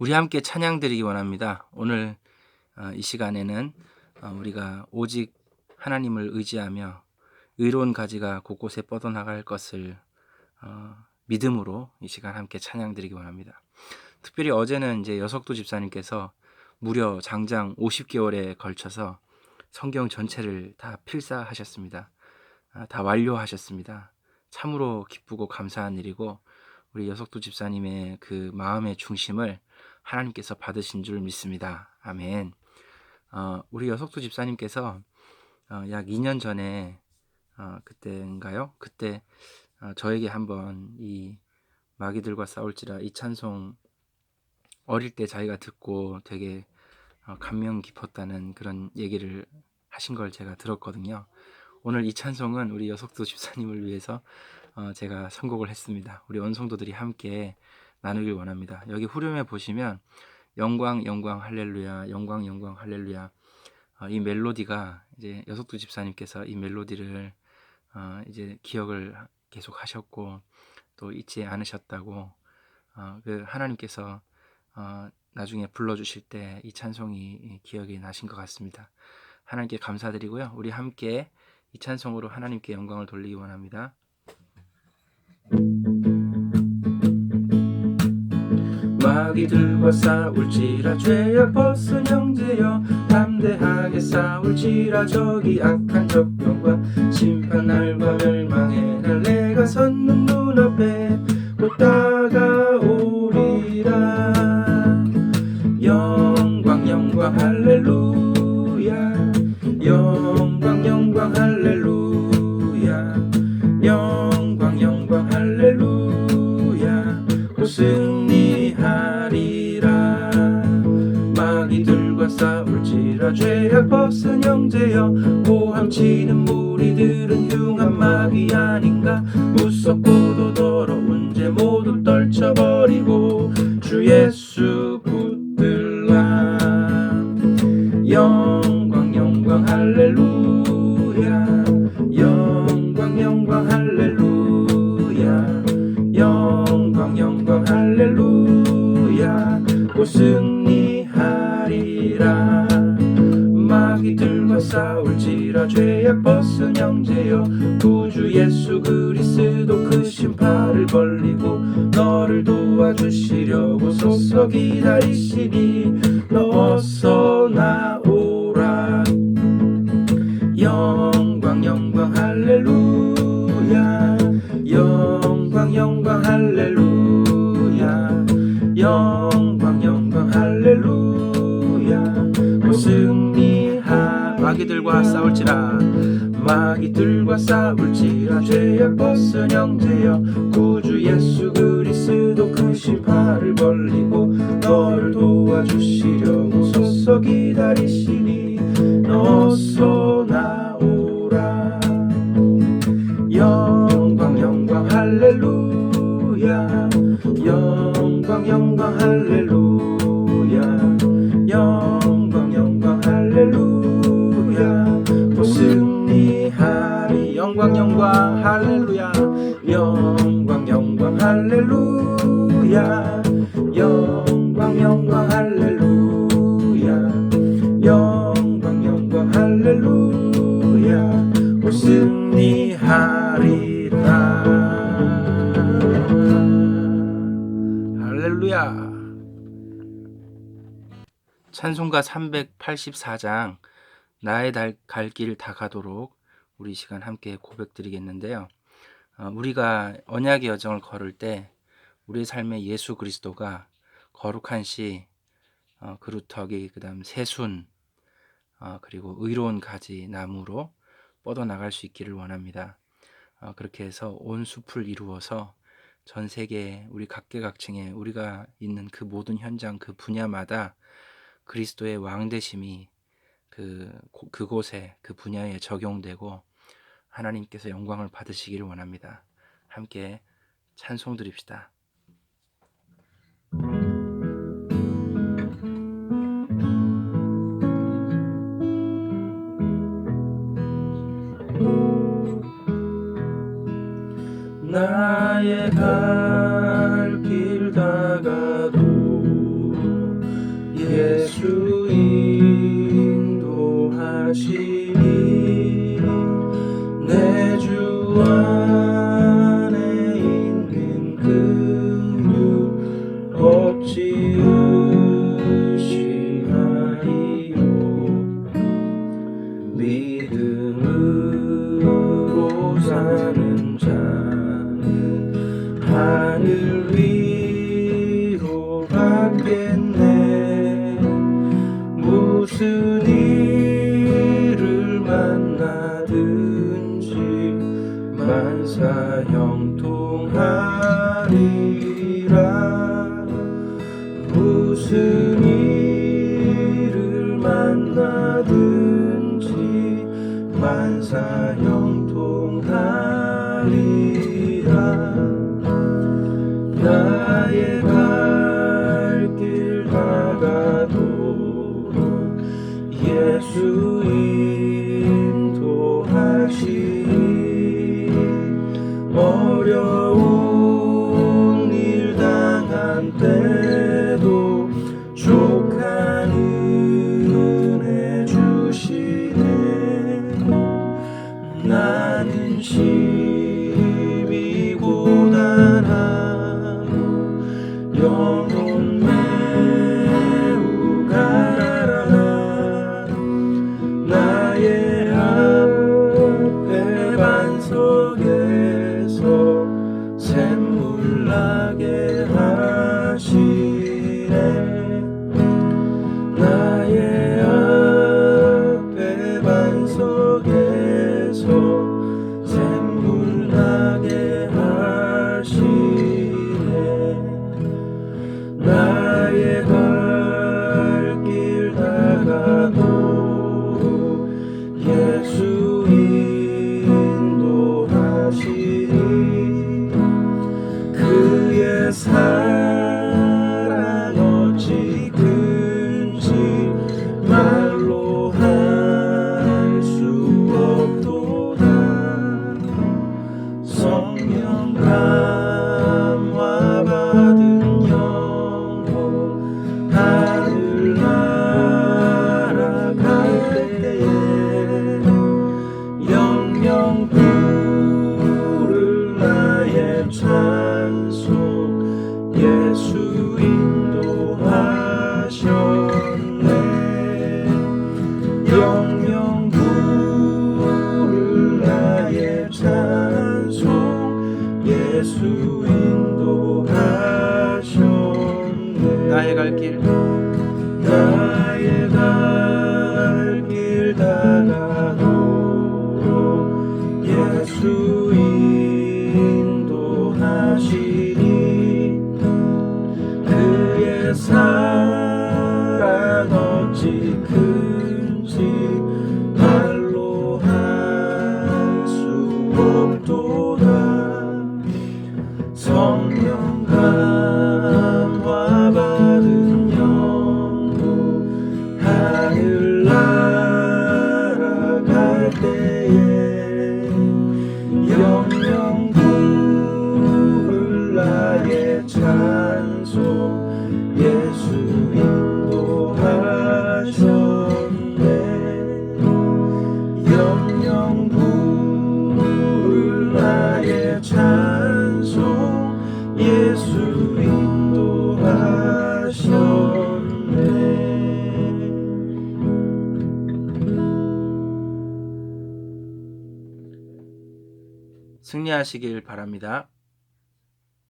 우리 함께 찬양 드리기 원합니다. 오늘 어, 이 시간에는 어, 우리가 오직 하나님을 의지하며 의로운 가지가 곳곳에 뻗어나갈 것을 어, 믿음으로 이 시간 함께 찬양 드리기 원합니다. 특별히 어제는 이제 여석도 집사님께서 무려 장장 50개월에 걸쳐서 성경 전체를 다 필사하셨습니다. 아, 다 완료하셨습니다. 참으로 기쁘고 감사한 일이고 우리 여석도 집사님의 그 마음의 중심을 하나님께서 받으신 줄 믿습니다. 아멘. 어, 우리 여석도 집사님께서 어, 약 2년 전에 어, 그때인가요? 그때 어, 저에게 한번 이 마귀들과 싸울지라 이 찬송 어릴 때 자기가 듣고 되게 어, 감명 깊었다는 그런 얘기를 하신 걸 제가 들었거든요. 오늘 이 찬송은 우리 여석도 집사님을 위해서 어, 제가 선곡을 했습니다. 우리 원성도들이 함께 나누길 원합니다. 여기 후렴에 보시면 영광 영광 할렐루야 영광 영광 할렐루야 어, 이 멜로디가 이제 여석도 집사님께서 이 멜로디를 어, 이제 기억을 계속 하셨고 또 잊지 않으셨다고 어, 그 하나님께서 어, 나중에 불러주실 때 이 찬송이 기억이 나신 것 같습니다. 하나님께 감사드리고요. 우리 함께 이 찬송으로 하나님께 영광을 돌리기 원합니다. 마귀들과 싸울지라 죄악 벗은 형제여 담대하게 싸울지라 저기 악한 적병과 심판 날과 멸망의 벗은 형제여 고함치는 무리들은 흉한 마귀 아닌가. 무섭고도 더러운 죄 모두 떨쳐버리고 주 예수 싸울지라 죄악 벗은 형제여 구주 예수 그리스도 그 심판을 벌리고 너를 도와주시려고 서서 기다리시니 너 어서 싸울지라. 마귀들과 싸울지라. 죄악 벗은 형제여 구주 예수 그리스도 그 심판을 벌리고 너를 도와주시려고 서서 기다리시니 어서 나오라. 영광 영광 할렐루야. 영광 영광 할렐루야. 영광 영광 할렐루야. 영광 영광 할렐루야. 곧 승리하리라. 할렐루야. 찬송가 384장 나의 갈 길 다 가도록 우리 이 시간 함께 고백드리겠는데요. 어, 우리가 언약의 여정을 걸을 때 우리의 삶에 예수 그리스도가 거룩한 시, 어, 그루터기, 그다음 새순, 어, 그리고 의로운 가지 나무로 뻗어 나갈 수 있기를 원합니다. 어, 그렇게 해서 온 숲을 이루어서 전 세계 우리 각계각층에 우리가 있는 그 모든 현장 그 분야마다 그리스도의 왕 되심이 그 고- 그곳에 그 분야에 적용되고 하나님께서 영광을 받으시기를 원합니다. 함께 찬송 드립시다. 나의 갈 길 다가도 예수 인도하시 주 안에 있는 그유 없지 의심하리요 믿음으로 사는 자는 하늘 무슨 이를 만나든지 만사형통하리라. 나의 갈 길 나가도록 time. 승리하시길 바랍니다.